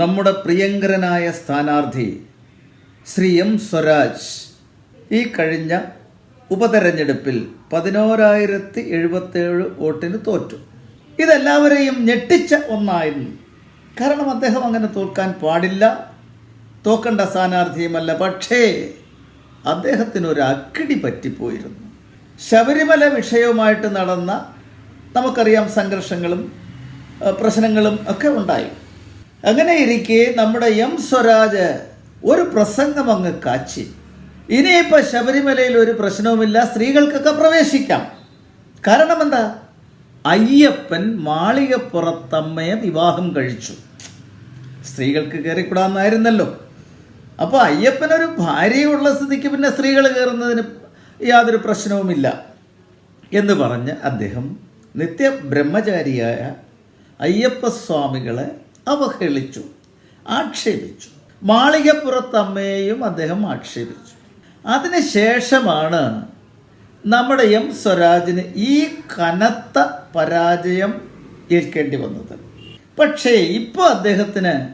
നമ്മുടെ പ്രിയങ്കരനായ സ്ഥാനാർത്ഥി ശ്രീ എം സ്വരാജ് ഈ കഴിഞ്ഞ ഉപതെരഞ്ഞെടുപ്പിൽ പതിനോരായിരത്തി എഴുപത്തേഴ് വോട്ടിന് തോറ്റു. ഇതെല്ലാവരെയും ഞെട്ടിച്ച ഒന്നായിരുന്നു. കാരണം അദ്ദേഹം അങ്ങനെ തോൽക്കാൻ പാടില്ല. തോക്കണ്ട സ്ഥാനാർത്ഥിയുമല്ല. പക്ഷേ അദ്ദേഹത്തിനൊരു അക്കിടി പറ്റിപ്പോയിരുന്നു. ശബരിമല വിഷയവുമായിട്ട് നടന്ന നമുക്കറിയാം സംഘർഷങ്ങളും പ്രശ്നങ്ങളും ഒക്കെ ഉണ്ടായി. അങ്ങനെ ഇരിക്കെ നമ്മുടെ എം സ്വരാജ് ഒരു പ്രസംഗം അങ്ങ് കാച്ചി. ഇനിയിപ്പോൾ ശബരിമലയിൽ ഒരു പ്രശ്നവുമില്ല സ്ത്രീകൾക്കൊക്കെ പ്രവേശിക്കാം. കാരണം എന്താ അയ്യപ്പൻ മാളികപ്പുറത്തമ്മയെ വിവാഹം കഴിച്ചു. സ്ത്രീകൾക്ക് കയറിക്കൂടാമെന്നായിരുന്നല്ലോ അപ്പോൾ അയ്യപ്പനൊരു ഭാര്യയുള്ള സ്ഥിതിക്ക് പിന്നെ സ്ത്രീകൾ കയറുന്നതിന് യാതൊരു പ്രശ്നവുമില്ല എന്ന് പറഞ്ഞ് അദ്ദേഹം നിത്യ ബ്രഹ്മചാരിയായ അയ്യപ്പസ്വാമികളെ അവഹേളിച്ചു ആക്ഷേപിച്ചു. മാളികപ്പുറത്തമ്മയെയും അദ്ദേഹം ആക്ഷേപിച്ചു. അതിനുശേഷമാണ് നമ്മുടെ എം സ്വരാജിന് ഈ കനത്ത പരാജയം ഏൽക്കേണ്ടി വന്നത്. പക്ഷേ ഇപ്പോൾ അദ്ദേഹത്തിന്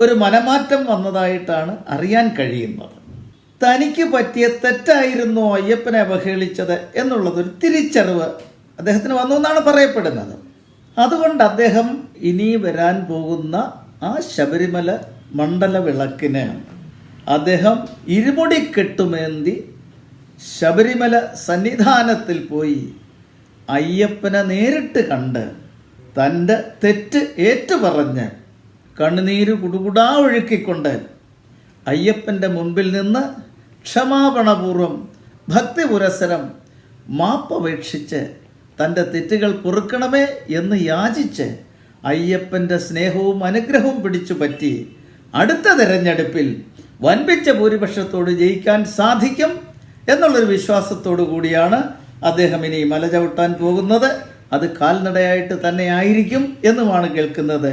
ഒരു മനമാറ്റം വന്നതായിട്ടാണ് അറിയാൻ കഴിയുന്നത്. തനിക്ക് പറ്റിയ തെറ്റായിരുന്നു അയ്യപ്പനെ അവഹേളിച്ചത് എന്നുള്ളതൊരു തിരിച്ചറിവ് അദ്ദേഹത്തിന് വന്നു എന്നാണ് പറയപ്പെടുന്നത്. അതുകൊണ്ട് അദ്ദേഹം ഇനി വരാൻ പോകുന്ന ആ ശബരിമല മണ്ഡല വിളക്കിന് അദ്ദേഹം ഇരുമുടി കെട്ടുമേന്തി ശബരിമല സന്നിധാനത്തിൽ പോയി അയ്യപ്പനെ നേരിട്ട് കണ്ട് തന്റെ തെറ്റ് ഏറ്റുപറഞ്ഞ് കണ്ണുനീര് കുടുകുടാ ഒഴുക്കിക്കൊണ്ട് അയ്യപ്പന്റെ മുൻപിൽ നിന്ന് ക്ഷമാപണപൂർവം ഭക്തിപുരസരം മാപ്പപേക്ഷിച്ച് തന്റെ തെറ്റുകൾ പൊറുക്കണമേ എന്ന് യാചിച്ച് അയ്യപ്പന്റെ സ്നേഹവും അനുഗ്രഹവും പിടിച്ചു പറ്റി അടുത്ത തെരഞ്ഞെടുപ്പിൽ വൻപിച്ച ഭൂരിപക്ഷത്തോട് ജയിക്കാൻ സാധിക്കും എന്നുള്ളൊരു വിശ്വാസത്തോടു കൂടിയാണ് അദ്ദേഹം ഇനി മല ചവിട്ടാൻ പോകുന്നത്. അത് കാൽനടയായിട്ട് തന്നെ ആയിരിക്കും എന്നുമാണ് കേൾക്കുന്നത്.